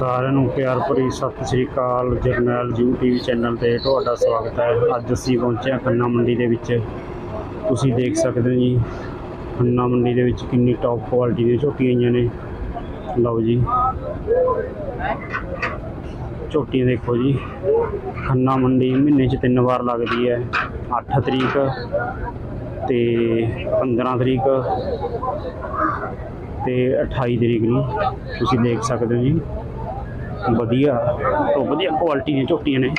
ਸਾਰਿਆਂ ਨੂੰ ਪਿਆਰ ਭਰੀ ਸਤਿ ਸ੍ਰੀ ਅਕਾਲ। ਜਰਨੈਲ ਜੀ ਟੀਵੀ ਚੈਨਲ ਤੇ ਤੁਹਾਡਾ ਸਵਾਗਤ ਹੈ। ਅੱਜ ਅਸੀਂ ਪਹੁੰਚੇ ਹਾਂ ਖੰਨਾ ਮੰਡੀ ਦੇ ਵਿੱਚ। ਤੁਸੀਂ ਦੇਖ ਸਕਦੇ ਹੋ ਜੀ, ਖੰਨਾ ਮੰਡੀ ਦੇ ਵਿੱਚ ਕਿੰਨੀ ਟੌਪ ਕੁਆਲਿਟੀ ਦੀਆਂ ਝੋਟੀਆਂ ਆਈਆਂ ਨੇ। ਲਓ ਜੀ। ਝੋਟੀਆਂ ਦੇਖੋ ਜੀ। ਖੰਨਾ ਮੰਡੀ ਮਹੀਨੇ 'ਚ ਤਿੰਨ ਵਾਰ ਲੱਗਦੀ ਹੈ। 8 ਤਰੀਕ ਤੇ 15 ਤਰੀਕ ਤੇ 28 ਤਰੀਕ ਨੂੰ ਤੁਸੀਂ ਦੇਖ ਸਕਦੇ ਹੋ ਜੀ। ਵਧੀਆ। ਤੋਂ ਵਧੀਆ ਕੁਆਲਿਟੀ ਦੀਆਂ ਝੋਟੀਆਂ ਨੇ।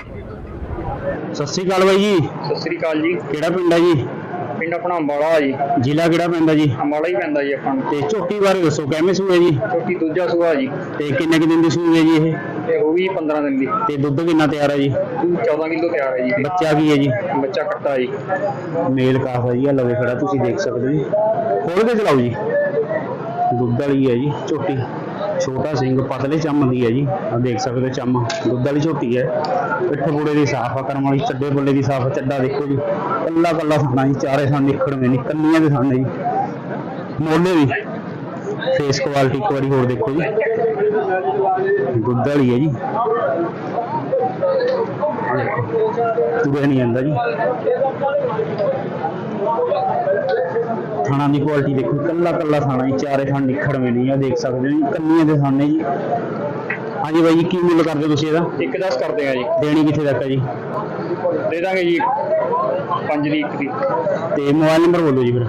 ਸਤਿ ਸ਼੍ਰੀ ਅਕਾਲ ਬਾਈ ਜੀ। ਸਤਿ ਸ੍ਰੀ ਅਕਾਲ ਜੀ। ਕਿਹੜਾ ਪਿੰਡ ਹੈ ਜੀ? ਪਿੰਡ ਆਪਣਾ ਅੰਬਾਲਾ ਜੀ। ਜ਼ਿਲ੍ਹਾ ਕਿਹੜਾ ਪੈਂਦਾ ਜੀ? ਅੰਬਾਲਾ ਹੀ ਪੈਂਦਾ ਜੀ ਆਪਾਂ ਨੂੰ। ਤੇ ਝੋਟੀ ਬਾਰੇ ਦੱਸੋ ਕਿਵੇਂ ਸੂਏ ਜੀ? ਛੋਟੀ ਦੂਜਾ ਸੂਆ ਜੀ। ਤੇ ਕਿੰਨੇ ਕੁ ਦਿਨ ਦੀ ਸੂਈ ਹੈ ਜੀ ਇਹ? ਤੇ ਉਹ ਵੀ 15 ਦਿਨ ਦੀ। ਤੇ ਦੁੱਧ ਕਿੰਨਾ ਤਿਆਰ ਹੈ ਜੀ? ਦੁੱਧ 14 ਕਿਲੋ ਤਿਆਰ ਹੈ ਜੀ। ਬੱਚਾ ਕੀ ਹੈ ਜੀ? ਬੱਚਾ ਕੱਟਾ ਜੀ। ਮੇਲ ਕਾਫ ਹੈ ਜੀ ਆਹ ਲਵੇ ਖੜਾ ਤੁਸੀਂ ਦੇਖ ਸਕਦੇ ਹੋ ਖੋਲ ਕੇ ਚਲਾਓ ਜੀ। ਦੁੱਧ ਵਾਲੀ ਹੈ ਜੀ ਝੋਟੀ। ਛੋਟਾ ਸਿੰਘ ਪਤਲੇ ਚੰਮ ਦੀ ਹੈ ਜੀ। ਆ ਦੇਖ ਸਕਦੇ ਹੋ ਚੰਮ। ਦੁੱਧ ਵਾਲੀ ਝੋਟੀ ਹੈ। ਪਿੱਠ ਬੂੜੇ ਦੀ ਸਾਫ਼ ਆ, ਕਰਮ ਵਾਲੀ, ਚੱਡੇ ਬੁੱਲੇ ਦੀ ਸਾਫ਼ ਚੱਡਾ ਦੇਖੋ ਜੀ। ਕੱਲਾ ਕੱਲਾ ਸਾਨਾ ਜੀ, ਚਾਰੇ ਸਾਨ ਨਿਖੜਵੇਂ ਨਹੀਂ ਕੰਨੀਆਂ ਦੇ ਸਾਨੇ ਜੀ। ਮੋਲੇ ਵੀ। ਫੇਸ ਕੁਆਲਿਟੀ ਇੱਕ ਵਾਰੀ ਹੋਰ ਦੇਖੋ ਜੀ। ਦੁੱਧ ਵਾਲੀ ਹੈ ਜੀ। ਤੁਰਿਆ ਨਹੀਂ ਜਾਂਦਾ ਜੀ। ਥਾਣਾ ਦੀ ਕੁਆਲਿਟੀ ਦੇਖੋ ਕੱਲਾ ਕੱਲਾ ਥਾਣਾ ਜੀ ਚਾਰੇ ਥਾਣ ਨਿਖੜਵੇਂ ਨਹੀਂ ਆ ਦੇਖ ਸਕਦੇ ਹੋ ਜੀ ਕੰਨੀਆਂ ਦੇ ਥਾਣੇ ਜੀ। ਹਾਂਜੀ ਬਾਈ ਜੀ ਕੀ ਮੁੱਲ ਕਰਦੇ ਹੋ ਤੁਸੀਂ ਇਹਦਾ? ਇੱਕ 10 ਕਰਦੇ ਆ ਜੀ। ਦੇਣੀ ਕਿੱਥੇ ਤੱਕ ਹੈ ਜੀ? ਦੇ ਦਾਂਗੇ ਜੀ 5 ਦੀ 1 ਦੀ। ਤੇ ਮੋਬਾਈਲ ਨੰਬਰ ਬੋਲੋ ਜੀ ਫਿਰ।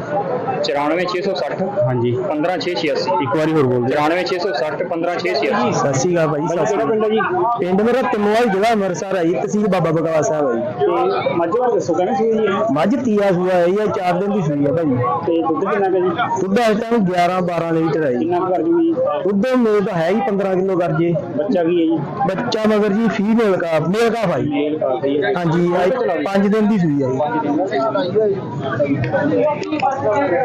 94660 ਹਾਂਜੀ। 15686 ਇੱਕ ਵਾਰੀ ਹੋਰ ਬੋਲ ਦਿਓ 94660 15686 ਸਤਿ ਸ਼੍ਰੀ ਅਕਾਲ ਭਾਈ ਸਤਿ ਸ਼੍ਰੀ ਅਕਾਲ। ਜੀ। ਪਿੰਡ ਮੇਰਾ ਤਮੋਲ ਜ਼ਿਲ੍ਹਾ ਅੰਮ੍ਰਿਤਸਰ ਹੈ ਜੀ ਤਹਿਸੀਲ ਬਾਬਾ ਬਕਾਲਾ ਸਾਹਿਬ ਹੈ ਜੀ। ਤੇ ਮੱਝ ਬਾਰੇ ਦੱਸੋ ਕਹਿੰਦੇ ਸੀ ਜੀ? ਮੱਝ ਤੀਆ ਸੂਆ ਹੈ ਜੀ ਇਹ ਚਾਰ ਦਿਨ ਦੀ ਸੂਈ ਹੈ ਭਾਈ। ਤੇ ਦੁੱਧ ਕਿੰਨਾ ਕੁ ਜੀ? ਦੁੱਧ ਇਸ ਟਾਈਮ 11 12 ਲੀਟਰ ਹੈ ਜੀ। ਕਿੰਨਾ ਕੁ ਕਰ ਜੂਗੀ? ਜੀ ਦੁੱਧ ਮੇਲ ਤਾਂ ਹੈ ਹੀ 15 ਕਿਲੋ ਕਰ ਜੇ। ਬੱਚਾ ਕੀ ਹੈ ਜੀ। ਬੱਚਾ ਮਗਰ ਜੀ ਫੀਮੇਲ ਕਾ ਮੇਲ ਕਾ ਭਾਈ। ਮੇਲ ਹੈ ਹਾਂਜੀ ਇਹ 5 ਦਿਨ ਦੀ ਸੂਈ ਹੈ ਜੀ।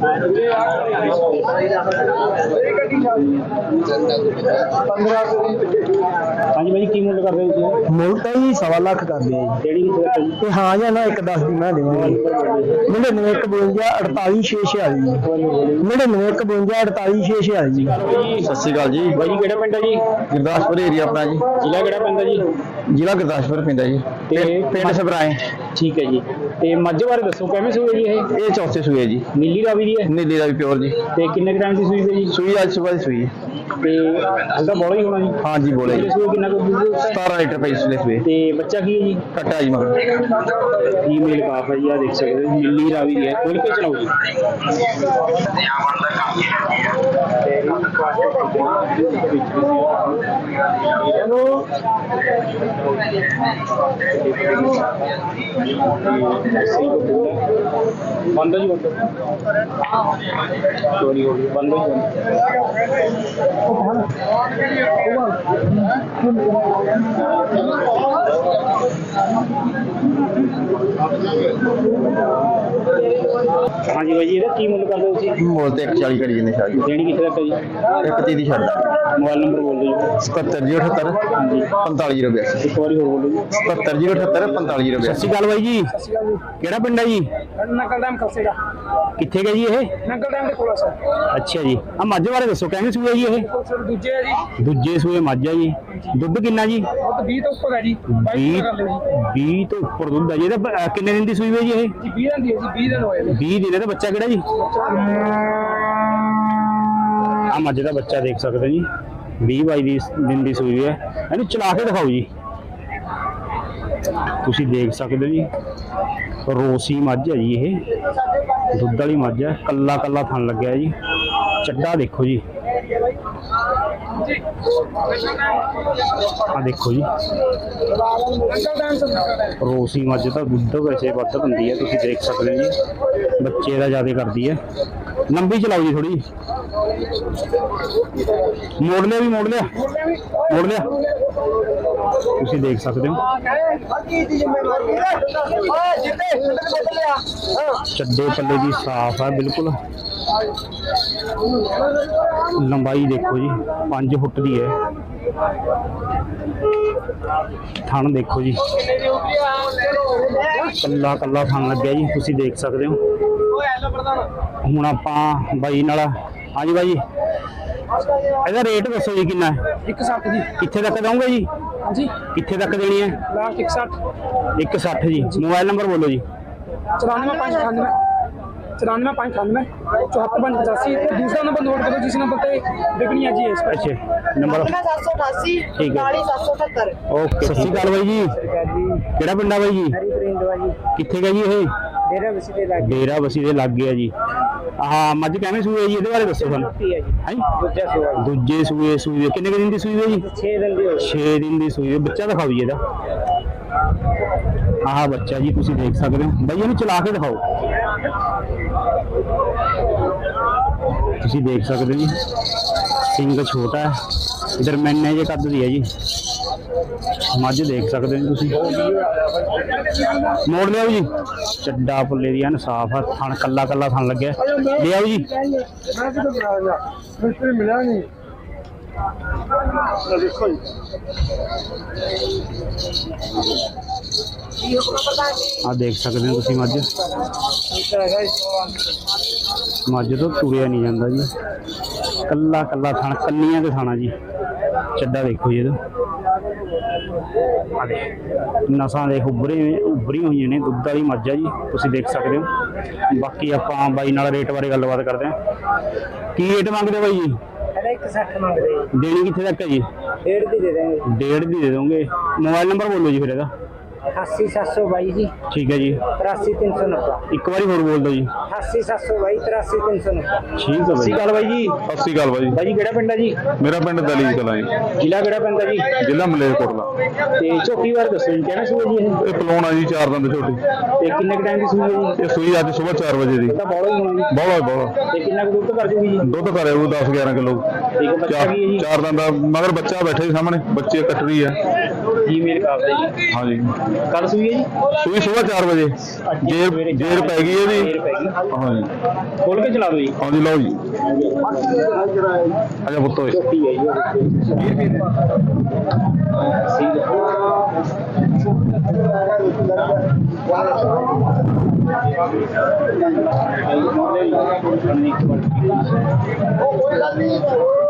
ਬਾਈ ਜੀ ਕੀ ਮੁੱਲ ਕਰਦੇ ਹੋ ਤੁਸੀਂ? ਮੁੱਲ ਤਾਂ ਜੀ ਸਵਾ ਲੱਖ ਕਰਦੇ ਆ ਜੀ। ਦੇਣੀ ਕਿੱਥੇ ਤੱਕ ਹੈ ਜੀ ਤੇ ਹਾਂ ਜਾਂ ਨਾ ਇੱਕ 10 ਦੀ ਮੈਂ ਦੇਵਾਂਗੇ 99 52 48 6 ਜੀ। 99 52 48 6 ਜੀ। ਸਤਿ ਸ਼੍ਰੀ ਅਕਾਲ ਜੀ। ਬਾਈ ਜੀ ਕਿਹੜਾ ਪਿੰਡ ਹੈ ਜੀ? ਗੁਰਦਾਸਪੁਰ ਏਰੀਆ ਆਪਣਾ ਜੀ। ਜ਼ਿਲ੍ਹਾ ਕਿਹੜਾ ਪੈਂਦਾ ਜੀ? ਜ਼ਿਲ੍ਹਾ ਗੁਰਦਾਸਪੁਰ ਪੈਂਦਾ ਜੀ। ਤੇ ਪਿੰਡ ਸਬਰਾਏ। ਠੀਕ ਹੈ ਜੀ। ਤੇ ਮੱਝ ਬਾਰੇ ਦੱਸੋ ਕਿਵੇਂ ਸੂਏ ਜੀ ਇਹ? ਇਹ ਚੌਥੇ ਸੂਏ ਜੀ। ਨੀਲੀ ਰਾਵੀ ਦੀ ਹੈ? ਨੀਲੀ ਦਾ ਵੀ ਪਿਓਰ ਜੀ। ਤੇ ਕਿੰਨੇ ਟਾਈਮ ਦੀ ਸੂਈ ਹੈ ਜੀ ਸੂਈ ਅੱਜ ਸਵੇਰ ਦੀ ਸੂਈ ਹੈ। ਤੇ ਹਲਦਾ ਬੋਲਾ ਹੀ ਹੋਣਾ ਜੀ। ਹਾਂ ਜੀ ਬੋਲੇ ਜੀ ਸੂਏ ਕਿੰਨਾ ਕੁ ਦੁੱਧ 17 ਲੀਟਰ ਪਈ ਸੂਲੇ ਸੂਏ ਤੇ ਬੱਚਾ ਕੀ ਹੈ ਜੀ? ਕੱਟਾ ਜੀ ਮਗਰ। ਫੀਮੇਲ ਕਾਫ ਹੈ ਜੀ ਆ ਦੇਖ ਸਕਦੇ ਹੋ ਨੀਲੀ ਰਾਵੀ ਦੀ ਹੈ। ਖੋਲ ਕੇ ਚਲਾਓ ਜੀ। ਬੰਦ ਜੀ ਬੰਦ ਚੋਰੀ ਹੋ ਗਈ ਬੰਦ ਹੀ ਬੰਦ ਹਾਂਜੀ ਬਾਈ ਜੀ ਇਹਦਾ ਕੀ ਮੁੱਲ ਕਰਦੇ ਹੋ ਤੁਸੀਂ? ਮੋਲ ਤੇ 140 ਘੜੀ ਜਿੰਨੇ ਸ਼ਾਹ। ਜੀ ਦੇਣੀ ਕਿੱਥੇ ਤੱਕ ਹੈ ਜੀ? ਇੱਕ ਤੀ ਦੀ ਛੱਡ ਮੋਬਾਈਲ ਨੰਬਰ ਬੋਲ ਦਿਓ ਜੀ। 77 ਹਾਂਜੀ। 45 ਇੱਕ ਵਾਰੀ ਹੋਰ ਬੋਲੋ ਜੀ। 77 45 ਸਤਿ ਸ਼੍ਰੀ ਅਕਾਲ ਬਾਈ ਜੀ। ਕਿਹੜਾ ਪਿੰਡ ਹੈ ਜੀ? ਨਕਲ ਡੈਮ ਕਸੇਗਾ ਕਿੱਥੇ ਗਏ ਜੀ ਇਹ? ਨਕਲ ਡੈਮ ਦੇ ਕੋਲ ਸਰ। ਅੱਛਾ ਜੀ। ਆ ਮੱਝ ਬਾਰੇ ਦੱਸੋ ਕਹਿੰਦੇ ਸੂਏ ਜੀ ਇਹ? ਸਰ ਦੂਜੇ ਹੈ ਜੀ। ਦੂਜੇ ਸੂਏ ਮੱਝ ਆ ਜੀ। ਦੁੱਧ ਕਿੰਨਾ ਜੀ? ਉਹ ਤਾਂ 20 ਤੋਂ ਉੱਪਰ ਹੈ ਜੀ। 20 20 ਤੋਂ ਉੱਪਰ ਦੁੱਧ ਹੈ ਜੀ। ਇਹਦਾ ਕਿੰਨੇ ਦਿਨ ਦੀ ਸੂਈ ਹੋਈ ਜੀ ਇਹ? ਜੀ 20 ਦਿਨ ਦੀ ਹੈ ਜੀ 20 ਦਿਨ ਹੋਏ ਨੇ। 20 ਦਿਨ ਦਾ ਬੱਚਾ ਕਿਹੜਾ ਜੀ? ਆ ਮੱਝ ਦਾ ਬੱਚਾ ਦੇਖ ਸਕਦੇ ਜੀ। 20 22 ਦੀ ਦਿਨ ਦੀ ਸੂਈ ਹੈ। ਇਹਨੂੰ ਚਲਾ ਕੇ ਦਿਖਾਓ ਜੀ। ਤੁਸੀਂ ਦੇਖ ਸਕਦੇ ਜੀ। ਰੋਸੀ ਮੱਝ ਹੈ ਜੀ ਇਹ। ਦੁੱਧ ਵਾਲੀ ਮੱਝ ਹੈ। ਕੱਲਾ ਕੱਲਾ ਥਣ ਲੱਗਿਆ ਜੀ। ਚੱਡਾ ਦੇਖੋ ਜੀ। ਆ ਦੇਖੋ ਜੀ। ਰੋਸੀ ਮੱਝ ਤਾਂ ਦੁੱਧ ਵੈਸੇ ਵੱਧ ਦਿੰਦੀ ਹੈ, ਤੁਸੀਂ ਦੇਖ ਸਕਦੇ ਹੋ ਜੀ। ਬੱਚੇ ਦਾ ਜ਼ਿਆਦਾ ਕਰਦੀ ਹੈ। ਲੰਬੀ ਚਲਾਓ ਜੀ ਥੋੜੀ ਮੋੜ ਲਿਆ ਵੀ ਮੋੜ ਲਿਆ ਮੋੜ ਲਿਆ ਤੁਸੀਂ ਦੇਖ ਸਕਦੇ ਹੋ। ਚੱਡੇ ਪੱਲੇ ਦੀ ਸਾਫ਼ ਹੈ ਬਿਲਕੁਲ। ਲੰਬਾਈ ਦੇਖੋ ਜੀ 5 ਫੁੱਟ ਦੀ ਹੈ। ਥਣ ਦੇਖੋ ਜੀ। ਕੱਲਾ ਕੱਲਾ ਥਣ ਲੱਗਿਆ ਜੀ, ਤੁਸੀਂ ਦੇਖ ਸਕਦੇ ਹੋ। ਹੁਣ ਆਪਾਂ ਬਾਈ ਨਾਲ ਹਾਂਜੀ ਬਾਈ। ਇਹਦਾ ਰੇਟ ਦੱਸੋ ਜੀ ਕਿੰਨਾ ਹੈ? 160 ਜੀ। ਕਿੱਥੇ ਤੱਕ ਦਵਾਂਗੇ ਜੀ? ਹਾਂਜੀ। ਕਿੱਥੇ ਤੱਕ ਦੇਣੀ ਹੈ? ਲਾਸਟ 160 160 ਜੀ। ਮੋਬਾਈਲ ਨੰਬਰ ਬੋਲੋ ਜੀ। 94598 94598 74585 ਤੇ ਦੂਸਰਾ ਨੰਬਰ ਨੋਟ ਕਰੋ ਜਿਸ ਨੰਬਰ ਤੇ ਵਿਕਣੀ ਹੈ ਜੀ ਇਸ ਪਰ ਅੱਛਾ ਨੰਬਰ। ਸੱਤ ਠੀਕ ਹੈ। ਓਕੇ ਸ਼੍ਰੀ ਅਕਾਲ ਬਾਈ ਜੀ। ਕਿਹੜਾ ਪਿੰਡ ਆ ਬਾਈ ਜੀ? ਕਿੱਥੇ ਗਿਆ ਜੀ ਇਹ? ਡੇਰਾ ਵਸੀ ਦੇ ਲਾਗੇ ਡੇਰਾ ਬਸੀ ਦੇ ਲੱਗ ਗਿਆ ਜੀ। ਆਹ ਮੱਝ ਕਿਵੇਂ ਸੂਏ ਜੀ? ਇਹਦੇ ਬਾਰੇ ਦੱਸੋ ਸਾਨੂੰ। ਹੈ ਜੀ। ਹੈ? ਦੂਜਾ ਸੂਆ ਦੂਜੇ ਸੂਏ ਸੂਏ। ਕਿੰਨੇ ਕੁ ਦਿਨ ਦੀ ਸੂਈ ਹੈ ਜੀ? 6 ਦਿਨ ਦੀ ਹੋ 6 ਦਿਨ ਦੀ ਸੂਈ ਹੈ। ਬੱਚਾ ਦਿਖਾਓ ਜੀ ਇਹਦਾ। ਆਹ ਬੱਚਾ ਜੀ ਤੁਸੀਂ ਦੇਖ ਸਕਦੇ ਹੋ। ਬਈ ਇਹਨੂੰ ਚਲਾ ਕੇ ਦਿਖਾਓ। ਤੁਸੀਂ ਦੇਖ ਸਕਦੇ ਹੋ ਜੀ। ਸਿੰਘ ਛੋਟਾ ਹੈ। ਇਧਰ ਮੈਨੇ ਜੇ ਕੱਦ ਦੀ ਹੈ ਜੀ। ਮੱਝ ਦੇਖ ਸਕਦੇ ਹੋ ਤੁਸੀਂ। ਮੋੜ ਲਿਆਓ ਜੀ। ਚੱਡਾ ਪੁੱਲੇ ਦੀ ਐਨ ਸਾਫ਼ ਆ, ਥਣ ਕੱਲਾ ਕੱਲਾ ਥਣ ਲੱਗਿਆ। ਲਿਆਓ ਜੀ। ਮੈਂ ਕਿਤੇ ਬਣਾ ਮਿਸਤਰੀ ਮਿਲਿਆ ਨਹੀਂ ਦੇਖੋ ਜੀ ਆ ਦੇਖ ਸਕਦੇ ਹੋ ਤੁਸੀਂ ਮੱਝ। ਇੱਧਰ ਹੈਗਾ ਮੱਝ ਤੋਂ ਤੁਰਿਆ ਨਹੀਂ ਜਾਂਦਾ ਜੀ। ਕੱਲਾ ਕੱਲਾ ਥਣ, ਕੰਨੀਆਂ ਤੇ ਥਾਣਾ ਜੀ। ਚੱਡਾ ਦੇਖੋ ਜੀ ਇਹਦਾ। ਆ ਨਸਾਂ ਦੇ ਉੱਭਰੇ ਉੱਭਰੀ ਹੋਈਆਂ ਨੇ ਦੁੱਧ ਵਾਲੀ ਮੱਝ ਆ ਜੀ ਤੁਸੀਂ ਦੇਖ ਸਕਦੇ ਹੋ। ਬਾਕੀ ਆਪਾਂ ਬਾਈ ਨਾਲ ਰੇਟ ਬਾਰੇ ਗੱਲਬਾਤ ਕਰਦੇ ਹਾਂ। ਕੀ ਰੇਟ ਮੰਗਦੇ ਬਾਈ ਜੀ? ਇਹਦਾ 160 ਮੰਗਦੇ ਦੇਣੀ ਕਿੱਥੇ ਤੱਕ ਹੈ ਜੀ? ਡੇਢ ਦੀ ਦੇ ਦੇਣਗੇ ਡੇਢ ਦੀ ਦੇ ਦੋਗੇ ਮੋਬਾਈਲ ਨੰਬਰ ਬੋਲੋ ਜੀ ਫਿਰ ਇਹਦਾ। 88722 ਜੀ। ਠੀਕ ਹੈ ਜੀ। 83390 ਇੱਕ ਵਾਰੀ ਹੋਰ ਬੋਲ ਦਿਓ ਜੀ 88722 83390 ਠੀਕ ਹੈ ਬਾਈ। ਗੱਲ ਬਾਈ ਜੀ। ਸਤਿ ਸ਼੍ਰੀ ਅਕਾਲ ਬਾਈ। ਬਾਈ ਜੀ ਕਿਹੜਾ ਪਿੰਡ ਹੈ ਜੀ? ਮੇਰਾ ਪਿੰਡ ਦਲੀ ਕਲਾਂ ਜੀ ਜ਼ਿਲ੍ਹਾ ਕਿਹੜਾ ਪੈਂਦਾ ਜੀ? ਜ਼ਿਲ੍ਹਾ ਮਲੇਰਕੋਟਲਾ। ਤੇ ਝੋਟੀ ਵਾਰ ਦੱਸੋ ਜੀ ਕਿਹੜਾ ਸੂਆ ਜੀ ਇਹ? ਇਹ ਪਲੌਣ ਆ ਜੀ ਚਾਰ ਦੰਦ ਛੋਟੀ ਤੇ ਕਿੰਨੇ ਕੁ ਟਾਈਮ ਦੀ ਸੂਈ ਹੈ ਜੀ ਇਹ ਸੂਈ ਅੱਜ ਸਵੇਰ 4 ਵਜੇ ਦੀ। ਤਾਂ ਬੋਲੋ ਹੀ ਹੋਣਾ ਜੀ ਬੋਲਾ ਬੋਲਾ ਤੇ ਕਿੰਨਾ ਕੁ ਦੁੱਧ ਕਰ ਜੂਗੀ ਜੀ? ਦੁੱਧ ਘਰੇ ਉਹ 10 11 ਕਿਲੋ। ਠੀਕ ਹੈ ਬੱਚਾ ਚਾਰ ਵੀ ਹੈ ਜੀ। ਚਾਰ ਦੰਦ ਦਾ ਮਗਰ ਬੱਚਾ ਬੈਠੇ ਜੀ ਸਾਹਮਣੇ। ਬੱਚੇ ਕੱਟਰੀ ਆ ਈਮੇਲ ਕਰ ਦੇ ਜੀ। ਹਾਂਜੀ। ਕੱਲ ਸੂਈ ਹੈ ਜੀ? ਸੂਈ ਸਵੇਰ 4 ਵਜੇ। ਜੇਰ ਜੇਰ ਪੈ ਗਈ ਜੇਰ ਇਹਦੀ ਪੈ ਗਈ। ਹਾਂਜੀ। ਖੋਲ ਕੇ ਚਲਾ ਦਿਓ ਜੀ। ਹਾਂਜੀ ਲਓ ਜੀ। ਅਜਾ ਪੁੱਤੋ ਜੀ ਝੋਟੀ ਹੈ ਜੀ।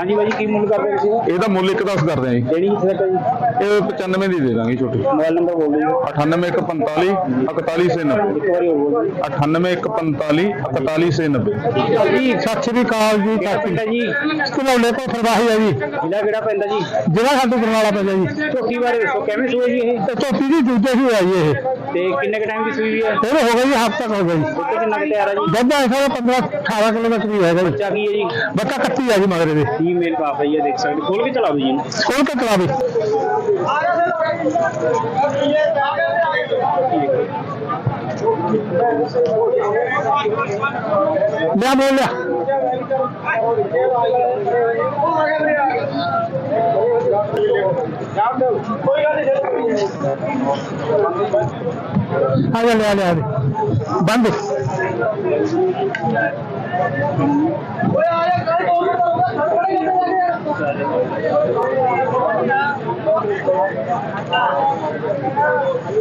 ਹਾਂਜੀ ਬਾਈ ਕੀ ਮੁੱਲ ਕਰਦੇ ਤੁਸੀਂ? ਇਹਦਾ ਮੁੱਲ ਇੱਕ ਦਸ ਕਰਦੇ ਆ ਜੀ। ਦੇਣੀ ਕਿੱਥੇ ਤੱਕ ਹੈ ਜੀ ਇਹ 95 ਦੀ ਦੇ ਦਾਂਗੇ ਛੋਟੀ। ਮੋਬਾਈਲ ਨੰਬਰ ਬੋਲ ਦਿਓ। 98145 4190 ਇੱਕ ਵਾਰੀ ਹੋਰ ਬੋਲ ਦਿਓ। 98145 4190 ਜੀ ਸਤਿ ਸ੍ਰੀ ਅਕਾਲ ਜੀ ਕਿਹੜਾ ਪਿੰਡ ਹੈ ਜੀ? ਘਨੌਲੇ ਤੋਂ ਸਰਵਾਹੀ ਹੈ ਜੀ। ਜ਼ਿਲ੍ਹਾ ਕਿਹੜਾ ਪੈਂਦਾ ਜੀ? ਜਿਹੜਾ ਸਾਡੇ ਬਰਨਾਲਾ ਪੈਂਦਾ ਜੀ। ਝੋਟੀ ਬਾਰੇ ਦੱਸੋ ਕਿਵੇਂ ਸੂਏ ਜੀ ਇਹ? ਤੇ ਚੌਥੀ ਦੀ ਦੂਜੇ ਹੀ ਜੀ ਇਹ। ਤੇ ਕਿੰਨੇ ਕ ਟਾਈਮ ਦੀ ਸੂਈ ਹੈ? ਇਹਨੂੰ ਹੋ ਜੀ ਹਫ਼ਤਾ ਕੁ ਹੋ ਗਿਆ ਜੀ। ਦੁੱਧ ਕਿੰਨਾ ਕੁ ਤਿਆਰ ਹੈ ਜੀ? ਦੁੱਧ ਐਸਾ 15 18 ਕਿਲੋ ਦਾ ਕਰੀਬ ਹੈਗਾ ਜੀ। ਬੱਚਾ ਕੀ ਹੈ ਜੀ? ਬੱਚਾ ਕੱਤੀ ਆ ਜੀ ਮਗਰੇ ਦੇ ਈਮੇਲ ਕਾਫ ਹੈ ਇਹ ਦੇਖ ਸਕਦੇ ਖੋਲ ਕੇ ਚਲਾ ਦਿਓ ਜੀ ਕੋਲ ਤੇ ਚਲਾ ਦੇ ਮੈਂ ਬੋਲ ਲਿਆ। ਆ ਜਾ ਲੈ ਲਿਆ ਬੰਦ।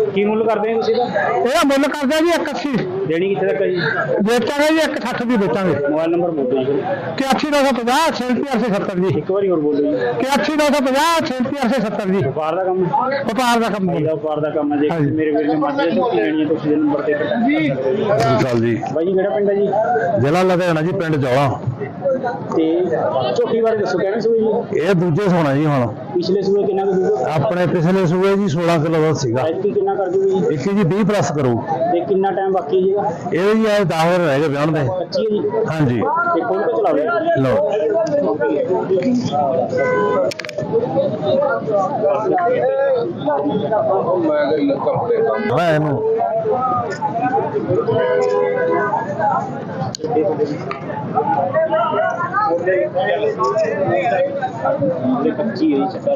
ਕੀ ਮੁੱਲ ਕਰਦੇ ਹੋ ਤੁਸੀਂ ਦਾ ਇਹਦਾ ਮੁੱਲ ਕਰਦਾ ਜੀ 81 ਦੇਣੀ ਕਿੱਥੇ ਤੱਕ ਹੈ ਜੀ? ਵੇਚਾਂਗੇ ਜੀ 160 ਦੀ ਵੇਚਾਂਗੇ। ਮੋਬਾਈਲ ਨੰਬਰ ਬੋਲ ਜੀ 81950 3770 ਜੀ। ਇੱਕ ਵਾਰੀ ਹੋਰ ਬੋਲ ਜੀ। 81950 3770 ਜੀ। ਵਪਾਰ ਦਾ ਕੰਮ ਹੈ। ਵਪਾਰ ਦਾ ਕੰਮ ਹੈ ਵਪਾਰ ਦਾ ਕੰਮ ਹੈ। ਜੇ ਹਾਂਜੀ। ਮੇਰੇ ਵੀਰ ਨੇ ਝੋਟੀ ਲੈਣੀ ਹੈ ਤੁਸੀਂ ਦੇ ਨੰਬਰ ਤੇ ਜੀ। ਸਤਿ ਸ਼੍ਰੀ ਅਕਾਲ ਜੀ। ਬਾਈ ਜੀ ਕਿਹੜਾ ਪਿੰਡ ਹੈ ਜੀ? ਜ਼ਿਲ੍ਹਾ ਲੁਧਿਆਣਾ ਜੀ ਪਿੰਡ ਜੌਲਾ। ਤੇ ਝੋਟੀ ਬਾਰੇ ਦੱਸੋ ਕਿਹੜੇ ਸੂਏ ਜੀ ਇਹ ਦੂਜੇ ਸੋਣਾ ਜੀ ਹੁਣ। ਪਿਛਲੇ ਸੂਏ ਕਿੰਨਾ ਕੁ ਦੂਗਾ ਆਪਣੇ ਪਿਛਲੇ ਸੂਏ ਜੀ 16 ਕਿਲੋ ਦਾ ਸੀਗਾ। ਐਤਕੀ ਕਿੰਨਾ ਕਰ ਦੂਗੀ ਜੀ? ਇੱਕ ਜੀ 20 ਪਲੱਸ ਕਰੂ। ਤੇ ਕਿੰਨਾ ਟਾਈਮ ਬਾਕੀ ਜੀਗਾ ਇਹ ਜੀ ਆਏ 10 ਦਿਨ ਰਹਿ ਗਏ ਵਿਆਹਣ ਦੇ। 25 ਹੈ ਜੀ। ਹਾਂਜੀ। ਤੇ ਖੋਲ ਕੇ ਚਲਾਵੇ ਲਓ। ਮੈਂ ਇਹਨੂੰ। ਤੇ 25 ਹੈ ਜੀ ਚੱਕਰ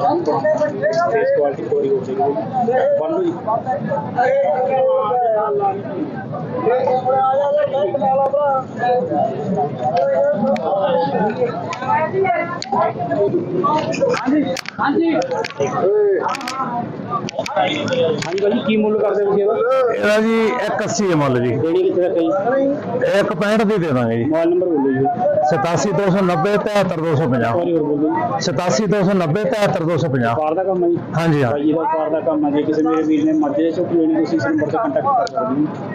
ਇਸ ਕੁਆਲਿਟੀ ਪੂਰੀ ਹੋ ਜਾਏਗੀ ਬੰਦ ਜੀ ਹਾਂਜੀ। ਹਾਂਜੀ ਭਾਜੀ ਕੀ ਮੁੱਲ ਕਰਦੇ ਤੁਸੀਂ ਇਹਦਾ? ਇਹਦਾ ਜੀ 180 ਹੈ ਮੁੱਲ ਜੀ। ਦੇਣੀ ਕਿੱਥੇ ਤੱਕ ਹੈ ਜੀ ਇੱਕ 65 ਦੀ ਦੇ ਦਾਂਗੇ ਜੀ। ਮੋਬਾਈਲ ਨੰਬਰ ਬੋਲੋ ਜੀ। 87290 73250 ਸੌਰੀ ਹੋਰ ਬੋਲੋ ਜੀ। 87290 73250 ਕਾਰ ਦਾ ਕੰਮ ਹੈ ਜੀ। ਹਾਂਜੀ ਹਾਂ। ਭਾਈ ਇਹਦਾ ਕਾਰ ਦਾ ਕੰਮ ਹੈ ਜੇ। ਕਿਸੇ ਮੇਰੇ ਵੀਰ ਨੇ ਮੱਝ ਦੇ ਝੋਟੀ ਲੈਣੀ ਤੁਸੀਂ ਇਸ ਨੰਬਰ ਤੇ ਕੰਟੈਕਟ ਕਰ ਸਕਦੇ ਹੋ